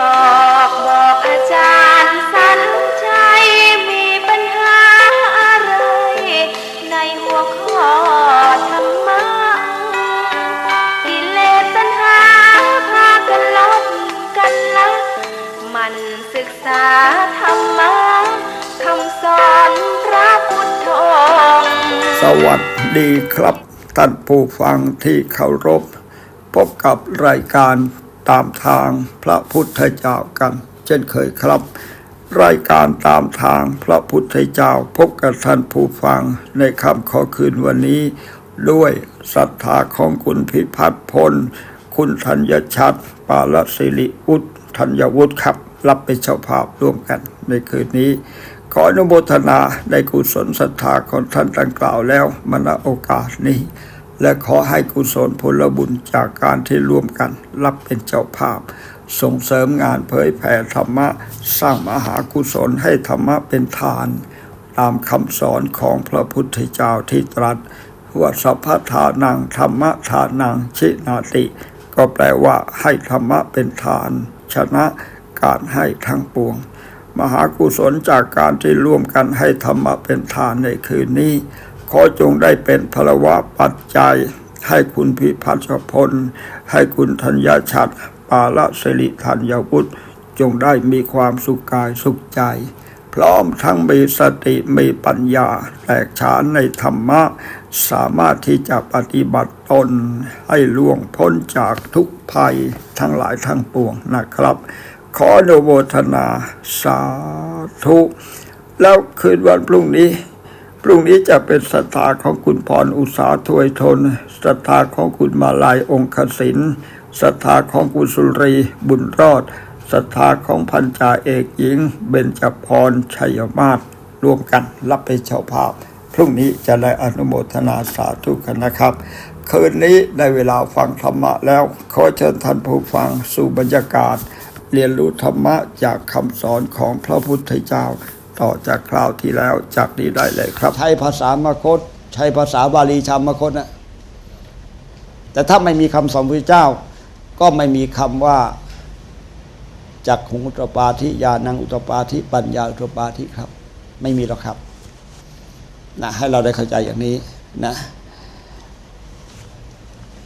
ออกบอกอาจารย์สันชัยมีปัญหาอะไร ในหัวข้อธรรมะกิเลสตัณหาพากันลบกันละมันศึกษาธรรมะคำสอนพระพุทธองค์สวัสดีครับ ท่านผู้ฟังที่เคารพ พบกับรายการ ตามทางพระพุทธเจ้ากัน เช่นเคยครับ รายการตามทางพระพุทธเจ้าพบกับท่านผู้ฟังในคำขอคืนวันนี้ ด้วยศรัทธาของคุณพิพัฒน์พล คุณธัญชัดปาลสิริอุตธัญวุฒิครับ รับเป็นเจ้าภาพร่วมกันในคืนนี้ขออนุโมทนาในกุศลศรัทธาของท่านดังกล่าวแล้วมณโอกาสนี้ และขอให้กุศลผลบุญจากการที่ร่วมกัน รับเป็นเจ้าภาพ ส่งเสริมงานเผยแผ่ธรรมะ สร้างมหากุศลให้ธรรมะเป็นทาน ตามคำสอนของพระพุทธเจ้าที่ตรัสว่าสัพพทานังธรรมะทานังชินาติ ก็แปลว่าให้ธรรมะเป็นทาน ชนะการให้ทั้งปวง มหากุศลจากการที่ร่วมกันให้ธรรมะเป็นทานในคืนนี้ ขอจงได้เป็นพลวะปัจจัย ให้คุณพิพัฒน์พล ให้คุณธัญญาชัดปาละสิริธัญวุฒิจงได้มีความสุขกายสุขใจ พร้อมทั้งมีสติมีปัญญาแตกฉานในธรรมะ สามารถที่จะปฏิบัติตน ให้ล่วงพ้นจากทุกภัยทั้งหลายทั้งปวงนะครับ ขออนุโมทนาสาธุ แล้วคืนวันพรุ่งนี้ พรุ่งนี้จะเป็นศรัทธาของคุณพรอุตสาถวยทนศรัทธาของคุณมาลายองคศินศรัทธาของคุณสุรีบุญรอดศรัทธาของพันจ่าเอกหญิง เบญจพรชัยมาศร่วมกันรับเป็นเจ้าภาพ พรุ่งนี้จะได้อนุโมทนาสาธุกันนะครับ คืนนี้ได้เวลาฟังธรรมะแล้ว ขอเชิญท่านผู้ฟังสู่บรรยากาศ เรียนรู้ธรรมะจากคำสอนของพระพุทธเจ้า ต่อจากคราวที่แล้วจากนี้ได้เลยครับ ใช้ภาษามคต ใช้ภาษาบาลีชามคตนะแต่ถ้าไม่มีคำสอนพระเจ้า ก็ไม่มีคำว่าจักขุงอุตปาธิญาณังอุตปาธิปัญญาอุตตปาธิครับ ไม่มีหรอกครับนะให้เราได้เข้าใจอย่างนี้นะ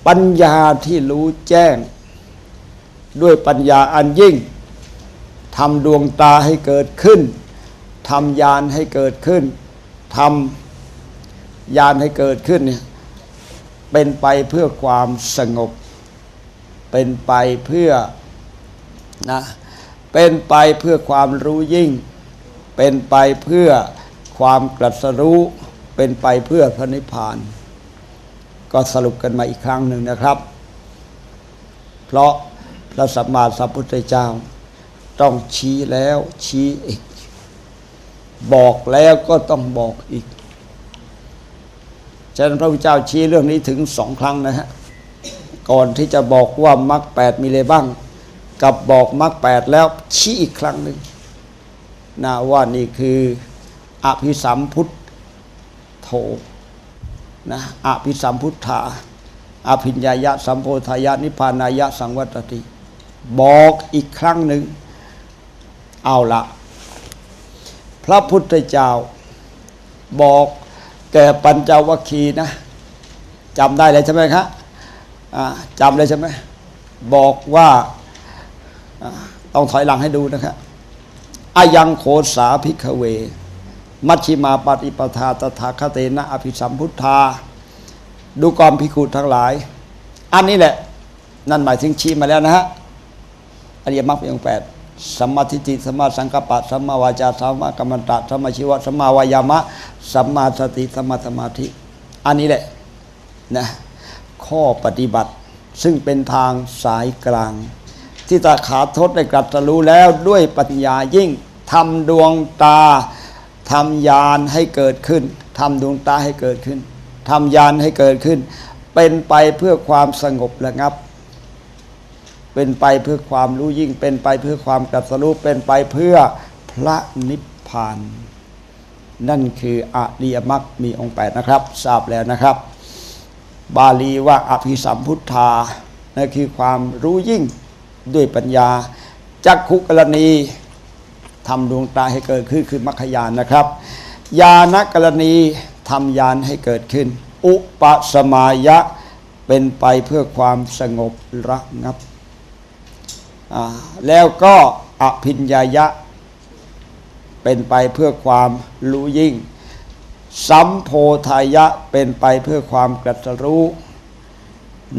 ปัญญาที่รู้แจ้ง ด้วยปัญญาอันยิ่งทำดวงตาให้เกิดขึ้น ทำญาณให้เกิดขึ้นทำญาณให้เกิดขึ้นเนี่ยเป็นไปเพื่อความสงบ เป็นไปเพื่อนะเป็นไปเพื่อความรู้ยิ่ง เป็นไปเพื่อความตรัสรู้ เป็นไปเพื่อพระนิพพาน ก็สรุปกันมาอีกครั้งหนึ่งนะครับ เพราะพระสัมมาสัมพุทธเจ้า ต้องชี้แล้วชี้อีก บอกแล้วก็ต้องบอกอีก ฉะนั้นพระพุทธเจ้าชี้เรื่องนี้ถึงสองครั้งนะฮะ ก่อนที่จะบอกว่ามรรคแปดมีอะไรบ้าง กับบอกมรรคแปดแล้วชี้อีกครั้งหนึ่งนะว่านี่คืออภิสัมพุทธโธนะอภิสัมพุทธาอภิญญายะสัมโพธายะนิพพานายะสังวัตติ บอกอีกครั้งหนึ่ง เอาละ พระพุทธเจ้าบอกแก่ปัญจวัคคีย์นะจำได้เลยใช่ไหมครับจำเลยใช่ไหมบอกว่าต้องถอยหลังให้ดูนะครับอายังโคสาพิกเว มัชชิมาปฏิปทาตถาคเตนะอภิสัมพุทธา ดูกรมพิคุทั้งหลาย อันนี้แหละ นั่นหมายถึงชี้มาแล้วนะฮะอริยมรรคเป็นองค์แปด สัมมาทิฏฐิสัมมาสังกัปปะสัมมาวาจาสัมมากัมมันตะสัมมาชีวะสัมมาวายามะสัมมาสติสัมมาสมาธิ อันนี้แหละนะข้อปฏิบัติซึ่งเป็นทางสายกลาง ที่ตาขาทศได้กรัสรู้แล้วด้วยปัญญายิ่งทำดวงตาทำญาณให้เกิดขึ้นทำดวงตาให้เกิดขึ้นทำญาณให้เกิดขึ้น เป็นไปเพื่อความสงบระงับ เป็นไปเพื่อความรู้ยิ่ง เป็นไปเพื่อความตรัสรู้เป็นไปเพื่อพระนิพพาน นั่นคืออริยมรรคมีองค์แปดนะครับ ทราบแล้วนะครับ บาลีว่าอภิสัมพุทธานั่นคือความรู้ยิ่งด้วยปัญญาจักขุกรณีทำดวงตาให้เกิดขึ้นคือมรรคยานนะครับญาณกรณีทำญาณให้เกิดขึ้น อุปสมายะเป็นไปเพื่อความสงบระงับ แล้วก็อภิญญายะ เป็นไปเพื่อความรู้ยิ่ง สัมโพธายะเป็นไปเพื่อความกรัตรู้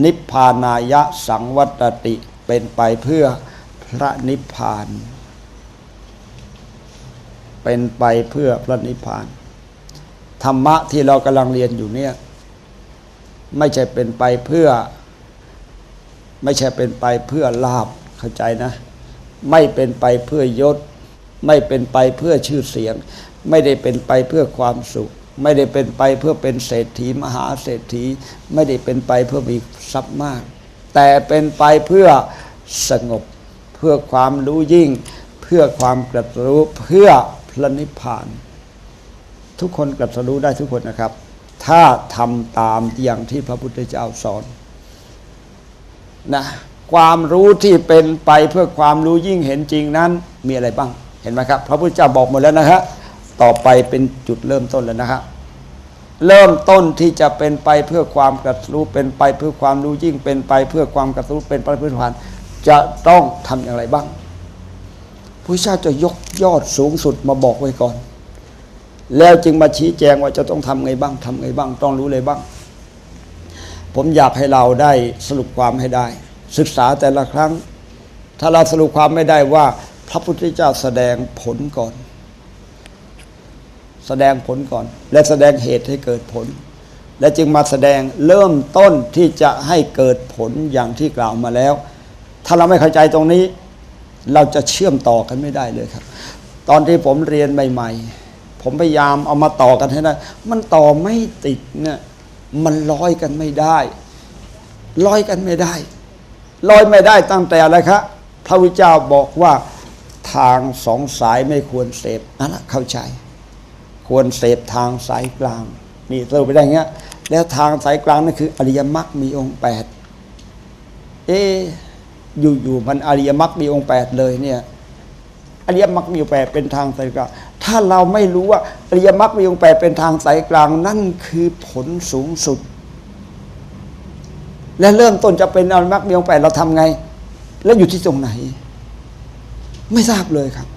นิพพานายะสังวัตติเป็นไปเพื่อพระนิพพาน เป็นไปเพื่อพระนิพพาน ธรรมะที่เรากำลังเรียนอยู่เนี่ย ไม่ใช่เป็นไปเพื่อ ไม่ใช่เป็นไปเพื่อลาบ เข้าใจนะ ไม่เป็นไปเพื่อยศ ไม่เป็นไปเพื่อชื่อเสียง ไม่ได้เป็นไปเพื่อความสุข ไม่ได้เป็นไปเพื่อเป็นเศรษฐีมหาเศรษฐี ไม่ได้เป็นไปเพื่อมีทรัพย์มาก แต่เป็นไปเพื่อสงบ เพื่อความรู้ยิ่ง เพื่อความกระรู้เพื่อพระนิพพาน ทุกคนกระรู้ได้ทุกคนนะครับ ถ้าทำตามอย่างที่พระพุทธเจ้าสอนนะ ความรู้ที่เป็นไปเพื่อความรู้ยิ่งเห็นจริงนั้นมีอะไรบ้างเห็นไหมครับ พระพุทธเจ้าบอกหมดแล้วนะฮะต่อไปเป็นจุดเริ่มต้นแล้วนะฮะเริ่มต้นที่จะเป็นไปเพื่อความกระรู้เป็นไปเพื่อความรู้ยิ่งเป็นไป เพื่อความกระรู้เป็นไปเพื่อผ่านจะต้องทำอย่างไรบ้างพระเจ้าจะยกยอดสูงสุดมาบอกไว้ก่อน แล้วจึงมาชี้แจงว่าจะต้องทำไงบ้างทำไงบ้าง ต้องรู้เลยบ้าง ผมอยากให้เราได้สรุปความให้ได้ ศึกษาแต่ละครั้ง ถ้าเราสรุปความไม่ได้ว่า พระพุทธเจ้าแสดงผลก่อน แสดงผลก่อน และแสดงเหตุให้เกิดผล และจึงมาแสดงเริ่มต้นที่จะให้เกิดผลอย่างที่กล่าวมาแล้ว ถ้าเราไม่เข้าใจตรงนี้ เราจะเชื่อมต่อกันไม่ได้เลยครับ ตอนที่ผมเรียนใหม่ ๆ ผมพยายามเอามาต่อกันให้ได้มันต่อไม่ติดเนี่ยมันร้อยกันไม่ได้ร้อยกันไม่ได้ ลอยไม่ได้ตั้งแต่อะไรครับพระพุทธเจ้าบอกว่าทางสองสายไม่ควรเสพนั่นแหละเข้าใจ ควรเสพทางสายกลาง นี่สรุปไปได้เงี้ย แล้วทางสายกลางนั่นคือ อริยมรรคมีองค์แปดเอ๊อยู่ๆมันอริยมรรคมีองค์แปดเลยเนี่ยอริยมรรคมีองค์แปดเป็นทางสายกลาง ถ้าเราไม่รู้ว่าอริยมรรคมีองค์แปดเป็นทางสายกลางนั่นคือผลสูงสุด และเริ่มต้นจะเป็นอริมรรคมีองแปดเราทำไง แล้วอยู่ที่ตรงไหน ไม่ทราบเลยครับ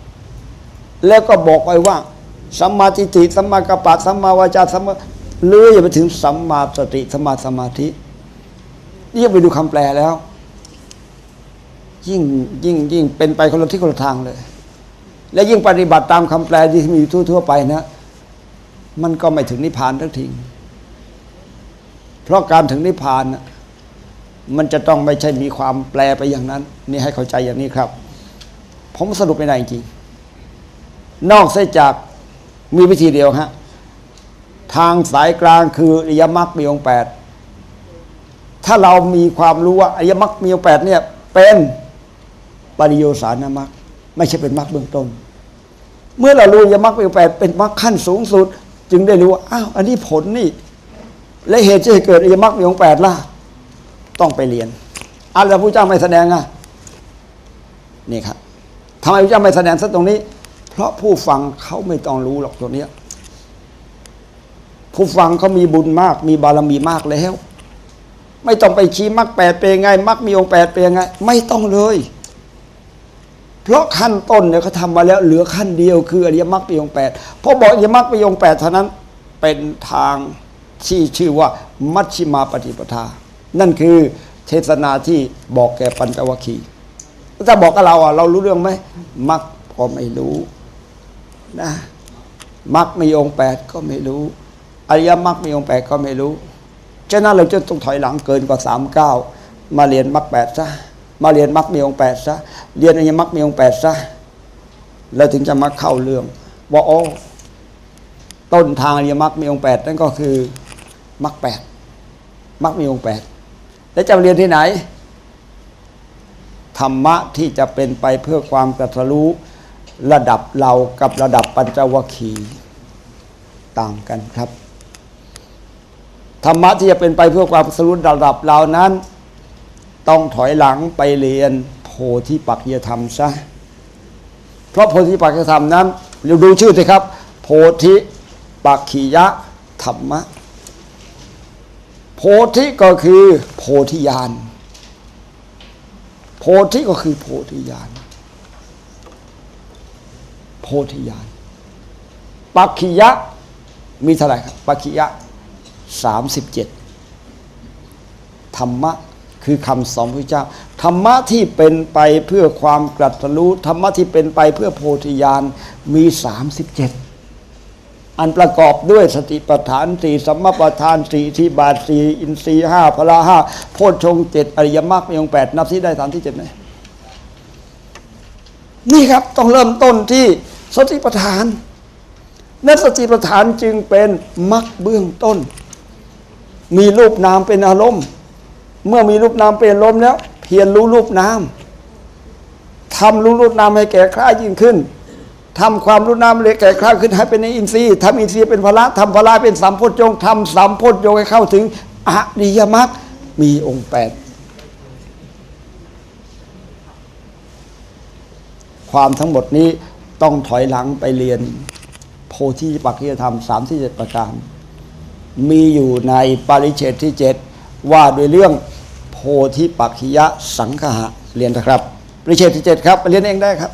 แล้วก็บอกไว้ว่าสัมมาทิฏฐิสัมมากัปปะสัมมาวาจาสัมมาเลื่อยไปถึงสัมมาสติสัมมาสมาธินี่ไปดูคำแปลแล้ว ยิ่งยิ่งยิ่งเป็นไปคนละที่คนละทางเลย และยิ่งปฏิบัติตามคำแปลที่มีอยู่ทั่ว ๆ ไปนะ มันก็ไม่ถึงนิพพานทักทีเพราะการถึงนิพพานนะ มันจะต้องไม่ใช่มีความแปลไปอย่างนั้น นี่ให้เข้าใจอย่างนี้ครับ ผมสรุปไม่ได้จริง นอกเสียจากมีวิธีเดียวฮะทางสายกลางคืออริยมรรคมีองแปดถ้าเรามีความรู้ว่าอริยมรรคมีองแปดเนี่ยเป็นปริโยสานมรรคไม่ใช่เป็นมรรคเบื้องต้น เมื่อเรารู้อริยมรรคมีองแปดเป็นมรรคขั้นสูงสุด จึงได้รู้ว่าอ้าวอันนี้ผลนี่ และเหตุที่เกิดอริยมรรคมีองแปดล่ะ ต้องไปเรียนอะไรพระพุทธเจ้าไม่แสดงอะนี่ครับทำไมพระเจ้าไม่แสดงซะตรงนี้ เพราะผู้ฟังเขาไม่ต้องรู้หรอกตัวเนี้ยผู้ฟังเขามีบุญมาก มีบารมีมากแล้ว ไม่ต้องไปชี้มรรคแปดเปยังไงมรรคมีองแปดเปยังไงไม่ต้องเลย เพราะขั้นต้นเนี่ยเขาทำมาแล้ว เหลือขั้นเดียวคืออริยมรรคมีองแปดพอบอกอริยมรรคมีองแปดเท่านั้นเป็นทางที่ชื่อว่ามัชชิมาปฏิปทา นั่นคือเทศนาที่บอกแก่ปัญจวัคคีย์ถ้าบอกกับเราอะเรารู้เรื่องไหมมักก็ไม่รู้นะมักมีองค์แปดก็ไม่รู้อริยมรรคมีองค์แปดก็ไม่รู้ฉะนั้นเราจะต้องถอยหลังเกินกว่าสามเก้ามาเรียนมรรคแปดซะมาเรียนมรรคมีองค์แปดซะเรียนอริยมรรคมีองค์แปดซะแล้วถึงจะมาเข้าเรื่องว่าอ๋อต้นทางอริยมรรคมีองค์แปดนั่นก็คือมรรคแปดมรรคมีองค์แปด แล้วจะเรียนที่ไหน ธรรมะที่จะเป็นไปเพื่อความตรัสรู้ระดับเรากับระดับปัญจวัคคีย์ต่างกันครับ ธรรมะที่จะเป็นไปเพื่อความตรัสรู้ระดับเรานั้น ต้องถอยหลังไปเรียนโพธิปักยธรรมซะเพราะโพธิปักขิยธรรมนั้นเราดูชื่อสิครับ โพธิปักขิยธรรมะ โพธิก็คือโพธิญาณโพธิก็คือโพธิญาณโพธิญาณปักขิยะมีเท่าไหร่ครับปักขิยะสามสิบเจ็ดธรรมะคือคำสอนพระเจ้า ธรรมะที่เป็นไปเพื่อความกรัตรู้ธรรมะที่เป็นไปเพื่อโพธิญาณมี37 อันประกอบด้วยสติปัฏฐานสี่สัมมาปัฏฐานสี่ที่บาทสี่อินทรีห้าพละห้าโพชฌงเจ็ดอริยมรรคมีองค์แปดนับที่ได้ฐานที่เจ็ดไหมนี่ครับต้องเริ่มต้นที่สติปัฏฐานนั่นสติปัฏฐานจึงเป็นมรรคเบื้องต้น มีรูปนามเป็นอารมณ์ เมื่อมีรูปนามเป็นอารมณ์แล้ว เพียรรู้รูปนามทำรู้รูปนามให้แก่คล้ายิ่งขึ้น ทำความรู้นามเลยแก่คล้าขึ้นให้เป็นในอินทรีย์ทำอินทรีย์เป็นพละทำพละเป็นสัมโพชฌงค์ทำสัมโพชฌงค์ให้เข้าถึงอริยมรรคมีองค์แปดความทั้งหมดนี้ต้องถอยหลังไปเรียน โพธิปักขิยธรรมสามที่เจ็ดประการ มีอยู่ในปาริเชตที่เจ็ดว่าโดยเรื่องโพธิปักขิยสังคหะเรียนนะครับปริเชตที่เจ็ดครับไปเรียนเองได้ครับ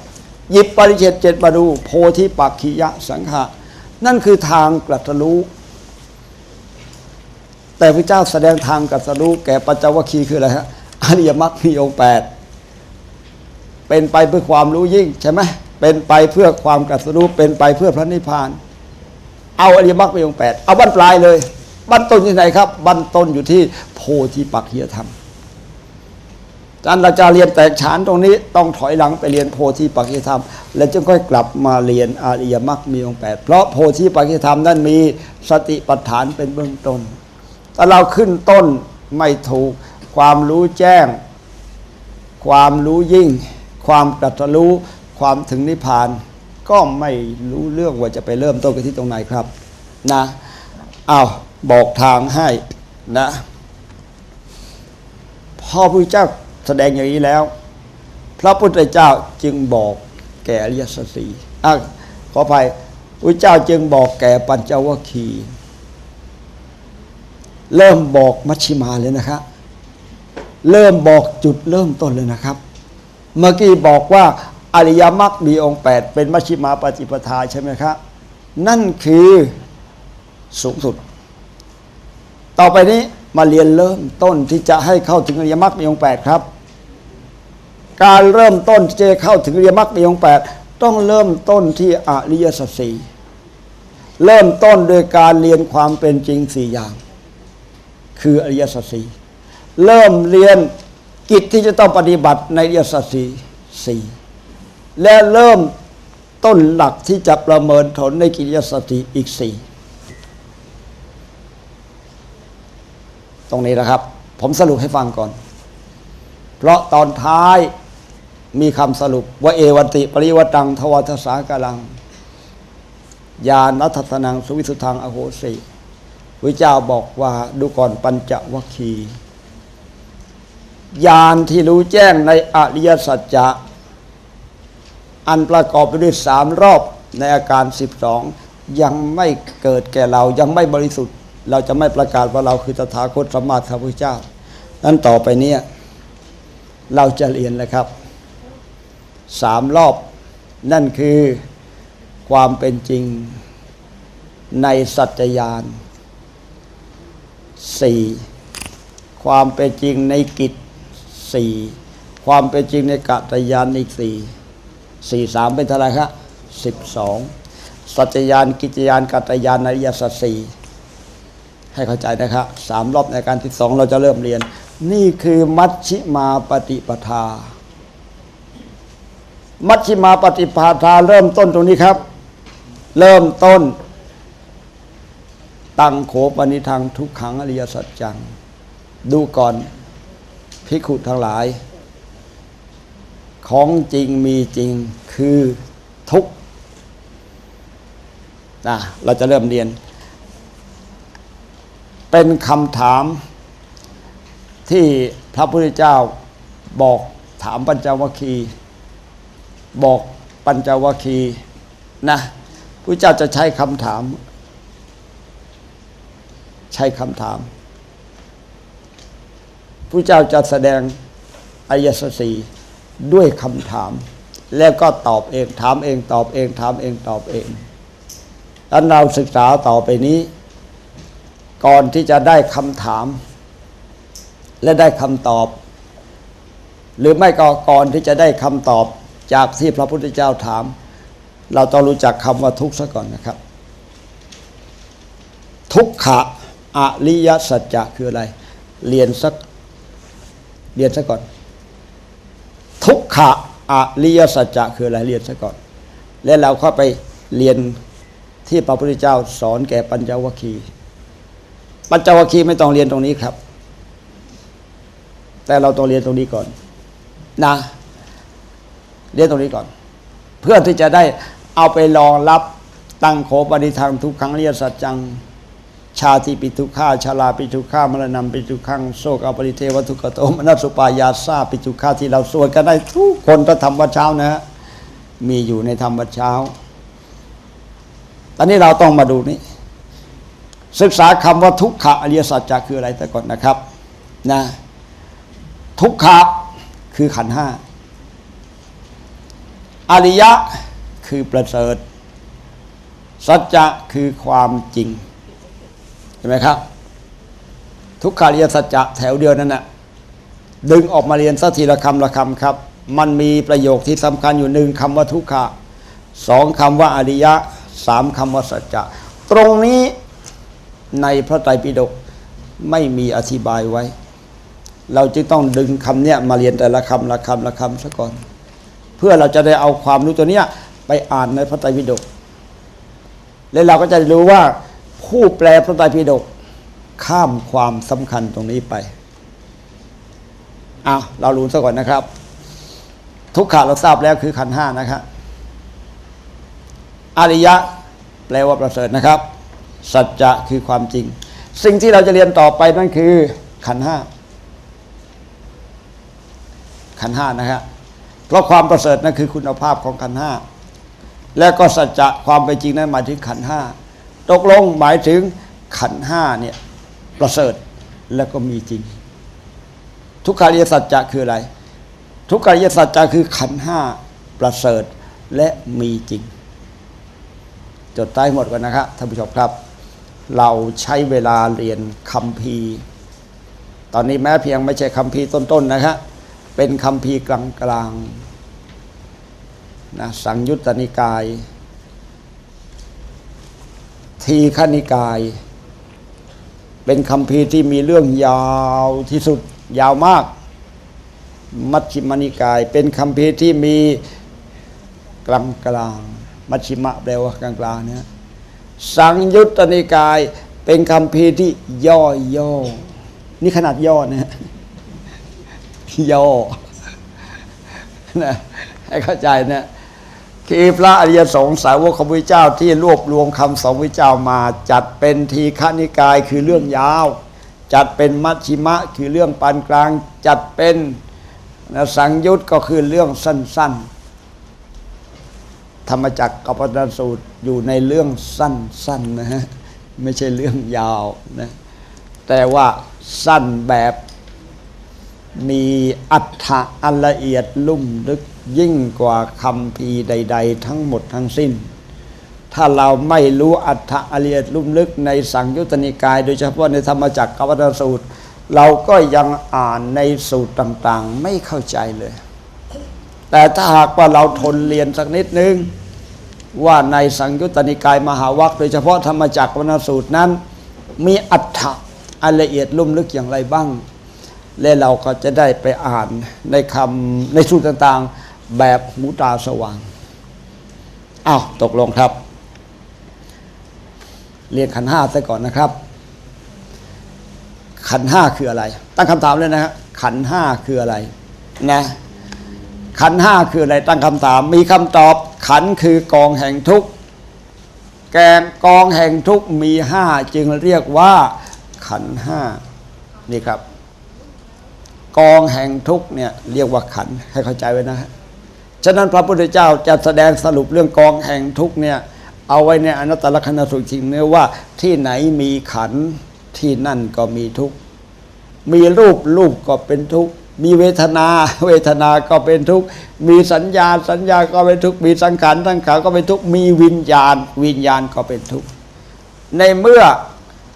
หยิบปริเชตเจ็ดมาดู โพธิปักขิยะสังขะนั่นคือทางกลัตรู้แต่พระเจ้าแสดงทางกัตรู้แก่ปัญจวัคคีคืออะไรฮะอริยมรรคมีองค์แปดเป็นไปเพื่อความรู้ยิ่งใช่ไหมเป็นไปเพื่อความกัตรู้เป็นไปเพื่อพระนิพพาน เอาอริยมรรคไปองค์แปดเอาบั้นปลายเลยบั้นต้นที่ไหนครับบั้นต้นอยู่ที่โพธิปักขิยธรรม อาจารย์เราจะเรียนแตกฉานตรงนี้ต้องถอยหลังไปเรียนโพธิปักขิยธรรม แล้วจึงค่อยกลับมาเรียนอริยมรรคมีองค์แปดเพราะโพธิปักขิยธรรมนั้นมีสติปัฏฐานเป็นเบื้องต้นแต่เราขึ้นต้นไม่ถูกความรู้แจ้ง ความรู้ยิ่ง ความตรัสรู้ความถึงนิพพาน ก็ไม่รู้เรื่องว่าจะไปเริ่มต้นกันที่ตรงไหนครับนะเอาบอกทางให้นะพ่อพระเจ้า แสดงอย่างนี้แล้ว พระพุทธเจ้าจึงบอกแก่อริยสัจสีอะขออภัยพระเจ้าจึงบอกแก่ปัญจวัคคีย์เริ่มบอกมัชชิมาเลยนะครับเริ่มบอกจุดเริ่มต้นเลยนะครับ เมื่อกี้บอกว่าอริยมรรคมีองค์แปดเป็นมัชชิมาปฏิปทาใช่ไหมครับ นั่นคือสูงสุด ต่อไปนี้มาเรียนเริ่มต้นที่จะให้เข้าถึงอริยมรรคมีองค์แปดครับ การเริ่มต้นที่จะเข้าถึงอริยมรรคมีองค์แปดต้องเริ่มต้นที่อริยสัจสี่เริ่มต้นโดยการเรียนความเป็นจริงสี่อย่าง คืออริยสัจสี่เริ่มเรียนกิจที่จะต้องปฏิบัติในอริยสัจสี่สี่และเริ่มต้นหลักที่จะประเมินผลในกิจอริยสัจสีอีกสี่ตรงนี้นะครับ ผมสรุปให้ฟังก่อน เพราะตอนท้าย มีคำสรุปว่าเอวันติ ปริวตังทวัตสากลัง ยานัทธนัง สุวิสุทังอโหสิพระเจ้าบอกว่าดูก่อนปัญจวัคคียาณที่รู้แจ้งในอริยสัจจะอันประกอบไปด้วยสามรอบในอาการสิบสองยังไม่เกิดแก่เรายังไม่บริสุทธิ์ เราจะไม่ประกาศว่าเราคือตถาคตสมมาสัมพุทธเจ้านั้นต่อไปเนี้เราจะเรียนเลยครับ สามรอบ นั่นคือความเป็นจริงในสัจจญาณสี่ความเป็นจริงในกิจสี่ความเป็นจริงในกัตยานอีกสี่สี่สามเป็นเท่าไหรครับสิบสองสัจจญาณกิจญาณกัตยานในอริยสัจสี่ให้เข้าใจนะครับสามรอบในการที่สองเราจะเริ่มเรียน นี่คือมัชชิมาปฏิปทา มัชชิมาปฏิปทาเริ่มต้นตรงนี้ครับ เริ่มต้น ตังโขปนิทังทุกขังอริยสัจจัง ดูก่อนพิคุทั้งหลาย ของจริงมีจริงคือทุกนะเราจะเริ่มเรียน เป็นคำถามที่พระพุทธเจ้าบอกถามปัญจวัคคีย์ บอกปัญจวัคคีนะพระเจ้าจะใช้คำถาม ใช้คำถามพระเจ้าจะแสดงอายสสีด้วยคำถาม แล้วก็ตอบเองถามเองตอบเองถามเองตอบเองดังนั้นเราศึกษาต่อไปนี้ ก่อนที่จะได้คำถาม และได้คำตอบ หรือไม่ก็ก่อนที่จะได้คำตอบ จากที่พระพุทธเจ้าถาม เราต้องรู้จักคำว่าทุกข์ซะก่อนนะครับ ทุกขะอริยสัจจะคืออะไร เรียนสักเรียนซะก่อน ทุกขะอริยสัจจะคืออะไรเรียนซะก่อน แล้วเราเข้าไปเรียนที่พระพุทธเจ้าสอนแก่ปัญจวัคคีปัญจวัคคีไม่ต้องเรียนตรงนี้ครับ แต่เราต้องเรียนตรงนี้ก่อน นะ เรียนตรงนี้ก่อน เพื่อที่จะได้เอาไปรองรับตั้งโขปฏิทางทุกขังเรียสัจจัง ชาติปิทุข้าชาลาปิทุข้ามรณะปิทุขังโศกอปริเทวทุกขโตมนัสสุปายาซาปิทุข้าที่เราสวดกันได้ทุกคนถ้าทำวัดเช้านะฮะมีอยู่ในธรรมวัดเช้า ตอนนี้เราต้องมาดูนี่ศึกษาคำว่าทุกขะอริยสัจจะคืออะไรแต่ก่อนนะครับนะทุกขะคือขันห้า อริยะคือประเสริฐ สัจจะคือความจริงเห็นไหมครับ ทุกขาริยสัจจะแถวเดียวนั่นนะดึงออกมาเรียนสักทีละคำละคำครับ มันมีประโยคที่สำคัญอยู่หนึ่งคำว่าทุกขะสองคำว่าอริยะสามคำว่าสัจจะ ตรงนี้ในพระไตรปิฎกไม่มีอธิบายไว้ เราจึงต้องดึงคำเนี้ยมาเรียนแต่ละคำละคำละคำซะก่อน เพื่อเราจะได้เอาความรู้ตัวเนี้ยไปอ่านในพระไตรปิฎกแล้วเราก็จะรู้ว่าผู้แปลพระไตรปิฎกข้ามความสำคัญตรงนี้ไปอ้าเรารู้ซะก่อนนะครับ ทุกขาเราทราบแล้วคือขันห้านะครับอริยะ แปลว่าประเสริฐนะครับ สัจจะคือความจริง สิ่งที่เราจะเรียนต่อไปนั่นคือขันห้าขันห้านะครับ เพราะความประเสริฐนั่นคือคุณภาพของขันห้าและก็สัจจะความเป็นจริงนั้นหมายถึงขันห้าตกลงหมายถึงขันห้าเนี่ยประเสริฐแล้วก็มีจริง ทุกขาริยสัจจะคืออะไร ทุกขาริยสัจจะคือขันห้าประเสริฐและมีจริง จดใต้หมดก่อนนะครับท่านผู้ชมครับ เราใช้เวลาเรียนคำพีตอนนี้แม้เพียงไม่ใช่คำพีต้นๆนะครับ เป็นคำพีร์กลางๆนะสังยุตตนิกาย ทีฆนิกาย เป็นคำพีที่มีเรื่องยาวที่สุดยาวมาก มัชฌิมานิกาย เป็นคำพีที่มีกลางกลางๆมัชฌิมะแปลว่ากลางกลางๆเนี่ยสังยุตตนิกายเป็นคำพีที่ย่อย่อๆนี่ขนาดย่อนะ ย่อนะให้เข้าใจนะคือพระอริยสงฆ์สาวกของพระเจ้าที่รวบรวมคำสองพระเจ้ามาจัดเป็นทีฆนิกายคือเรื่องยาว จัดเป็นมัชชิมะคือเรื่องปานกลาง จัดเป็นนะสังยุตก็คือเรื่องสั้น ๆ ธรรมจักรกับปฐสูตรอยู่ในเรื่องสั้น ๆ นะฮะไม่ใช่เรื่องยาวนะแต่ว่าสั้นแบบ มีอัฏฐะอันละเอียดลุ่มลึกยิ่งกว่าคำพีใด ๆ ทั้งหมดทั้งสิ้น ถ้าเราไม่รู้อัฏฐะอันละเอียดลุ่มลึกในสังยุตตนิกาย โดยเฉพาะในธรรมจักรกับปฐสูตร เราก็ยังอ่านในสูตรต่างๆ ไม่เข้าใจเลย แต่ถ้าหากว่าเราทนเรียนสักนิดนึงว่าในสังยุตตนิกายมหาวัคโดยเฉพาะธรรมจักรวรรณสูตรนั้น มีอัฏฐะอันละเอียดลุ่มลึกอย่างไรบ้าง และเราก็จะได้ไปอ่านในคำในสูตรต่างๆ แบบหูตาสว่างอ้าวตกลงครับ เรียนขันห้าซะก่อนนะครับ ขันห้าคืออะไร ตั้งคำถามเลยนะฮะขันห้าคืออะไรนะขันห้าคืออะไรตั้งคำถาม มีคำตอบ ขันคือกองแห่งทุกข์แกนกองแห่งทุกข์มีห้าจึงเรียกว่าขันห้านี่ครับ กองแห่งทุกเนี่ยเรียกว่าขันให้เข้าใจไว้นะฮะฉะนั้นพระพุทธเจ้าจะแสดงสรุปเรื่องกองแห่งทุกเนี่ยเอาไว้ในอนัตตลกนสูตรจริงเนื้อว่าที่ไหนมีขันที่นั่นก็มีทุกมีรูปรูปก็เป็นทุกมีเวทนา เวทนาก็เป็นทุกข์ มีสัญญาสัญญาก็เป็นทุกข์ มีสังขารสังขารก็เป็นทุกข์ มีวิญญาณ วิญญาณก็เป็นทุกข์ ในเมื่อ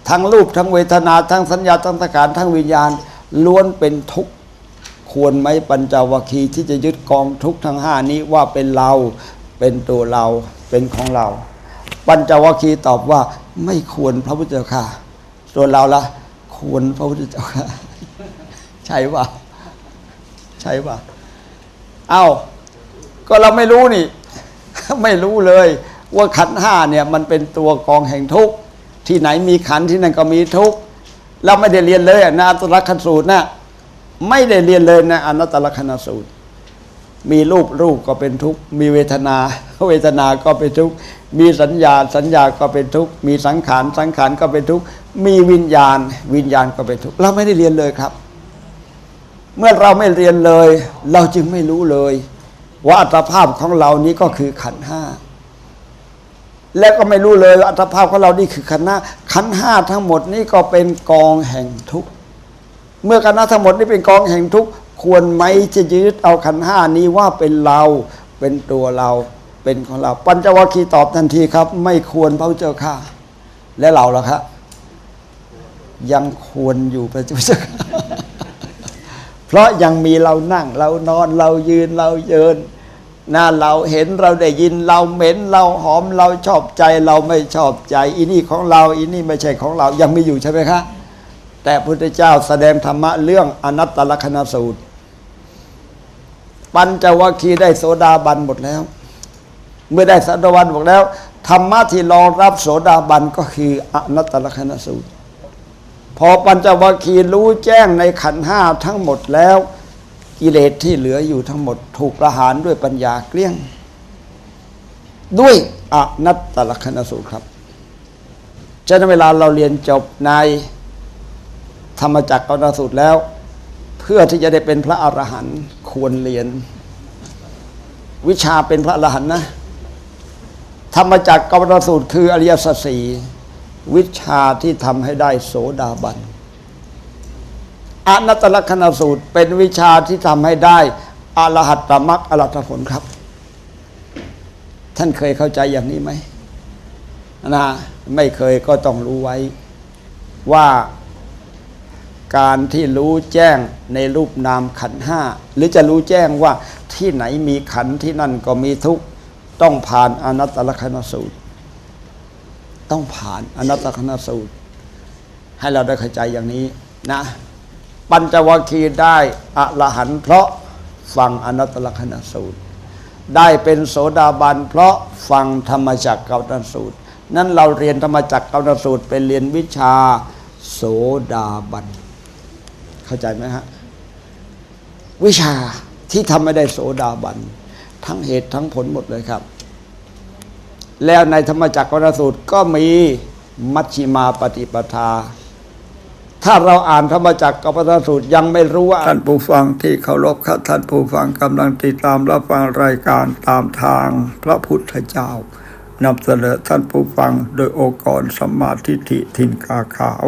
ทั้งรูปทั้งเวทนาทั้งสัญญาทั้งสังขารทั้งวิญญาณ ล้วนเป็นทุกข์ควรไหมปัญจวัคคีย์ที่จะยึดกองทุกข์ทั้งห้านี้ว่าเป็นเราเป็นตัวเราเป็นของเรา ปัญจวัคคีย์ตอบว่าไม่ควรพระพุทธเจ้าค่ะส่วนเราละควรพระพุทธเจ้าค่ะใช่ป่ะใช่ป่ะเอ้าก็เราไม่รู้นี่ ไม่รู้เลย ว่าขันห้าเนี่ยมันเป็นตัวกองแห่งทุกข์ที่ไหนมีขันที่นั่นก็มีทุกข์ เราไม่ได้เรียนเลยนะอัตตลักษณ์สูตรนะไม่ได้เรียนเลยนะอนัตตลักษณสูตร มีรูปรูปก็เป็นทุกข์มีเวทนา เวทนาก็เป็นทุกข์มีสัญญาสัญญาก็เป็นทุกข์มีสังขารสังขารก็เป็นทุกข์มีวิญญาณ วิญญาณก็เป็นทุกข์เราไม่ได้เรียนเลยครับ เมื่อเราไม่เรียนเลย เราจึงไม่รู้เลย ว่าอัตภาพของเรานี้ก็คือขันห้า และก็ไม่รู้เลยอัตภาพของเรานี่คือขันห้าขันห้าทั้งหมดนี้ก็เป็นกองแห่งทุกข์เมื่อขันห้าทั้งหมดนี้เป็นกองแห่งทุกข์ควรไหมจะยึดเอาขันห้านี้ว่าเป็นเราเป็นตัวเราเป็นของเรา ปัญจวัคคีย์ตอบทันทีครับ ไม่ควรพระเจ้าค่ะ และเราล่ะครับยังควรอยู่พระเจ้าค่ะเพราะยังมีเรานั่งเรานอนเรายืนเราเยิน นะเราเห็นเราได้ยินเราเหม็นเราหอมเราชอบใจเราไม่ชอบใจอีนี่ของเราอีนี่ไม่ใช่ของเรายังมีอยู่ใช่ไหมคะแต่พระพุทธเจ้าแสดงธรรมะเรื่องอนัตตลกนสูตร ปัญจวัคคีได้โสดาบันหมดแล้ว เมื่อได้โสดาบันหมดแล้ว ธรรมะที่รองรับโสดาบันก็คืออนัตตลกนสูตร พอปัญจวัคคีรู้แจ้งในขันห้าทั้งหมดแล้ว กิเลสที่เหลืออยู่ทั้งหมดถูกประหารด้วยปัญญาเกลี้ยง ด้วยอนัตตลกนสูตรครับฉะนั้นเวลาเราเรียนจบในธรรมจักรกนสูตรแล้ว เพื่อที่จะได้เป็นพระอรหันต์ควรเรียน วิชาเป็นพระอรหันต์นะ ธรรมจักรกนสูตรคืออริยสัจสี่วิชาที่ทำให้ได้โสดาบัน อนัตตลกนสูตรเป็นวิชาที่ทำให้ได้อรหัตตมรรคอรหัตผลครับ ท่านเคยเข้าใจอย่างนี้ไหมนะไม่เคยก็ต้องรู้ไว้ว่าการที่รู้แจ้งในรูปนามขันห้าหรือจะรู้แจ้งว่าที่ไหนมีขันที่นั่นก็มีทุกต้องผ่านอนัตตลกนสูตร ต้องผ่านอนัตตลกนสูตร ให้เราได้เข้าใจอย่างนี้นะ ปัญจวัคคีย์ได้อรหันเพราะฟังอนัตตลกนสูตร ได้เป็นโสดาบันเพราะฟังธรรมจักรกับนสูตร นั้นเราเรียนธรรมจักรกับนสูตรเป็นเรียนวิชาโสดาบัน เข้าใจไหมฮะ วิชาที่ทำให้ได้โสดาบัน ทั้งเหตุทั้งผลหมดเลยครับ แล้วในธรรมจักรกับนสูตรก็มีมัชฌิมาปฏิปทา ถ้าเราอ่านธรรมจักรกับพระสูตรยังไม่รู้ว่าท่านผู้ฟังที่เคารพครับท่านผู้ฟังกำลังติดตามรับฟังรายการตามทางพระพุทธเจ้านำเสนอท่านผู้ฟังโดยองค์กรสมาธิฐิทินกาขาว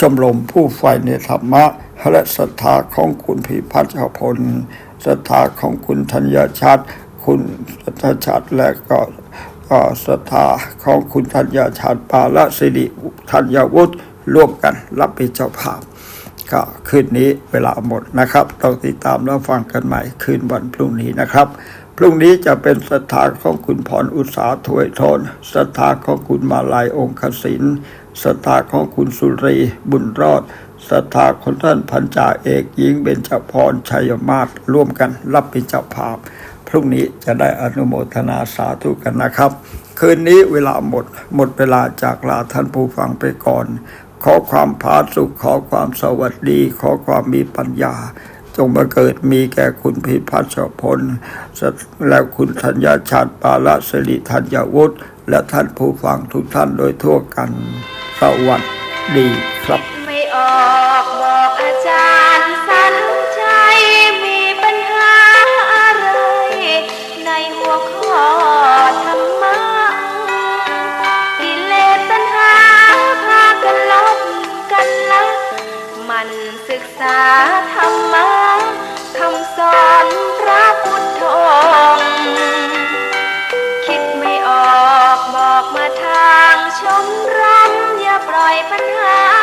ชมรมผู้ใฝ่ในธรรมะและศรัทธาของคุณพิพัฒน์พลศรัทธาของคุณธัญชัดคุณสัทชัดและก็ก็ศรัทธาของคุณธัญชัดปาละสิริธัญวุฒิร่วมกันรับเป็นเจ้าภาพก็คืนนี้เวลาหมดนะครับต้องติดตามแล้วฟังกันใหม่คืนวันพรุ่งนี้นะครับ พรุ่งนี้จะเป็นศรัทธาของคุณพรอุตสาถวยทนศรัทธาของคุณมาลายองคศินศรัทธาของคุณสุรีบุญรอดศรัทธาของท่านพันจ่าเอกหญิงเบญจพรชัยมาศร่วมกันรับเป็นเจ้าภาพ พรุ่งนี้จะได้อนุโมทนาสาธุกันนะครับ คืนนี้เวลาหมดหมดเวลาจากลาท่านผู้ฟังไปก่อน ขอความผาสุขขอความสวัสดี ขอความมีปัญญา จงมาเกิดมีแก่คุณพิพัฒน์พลและคุณธัญญาชาติปาละสิริธัญวุฒิและท่านผู้ฟังทุกท่านโดยทั่วกัน สวัสดีครับ ไม่ออกบอกอาจารย์ ษาธรรมะคำสอนพระพุทธองค์คิดไม่ออกบอกมาทางชมรมอย่าปล่อยปัญหา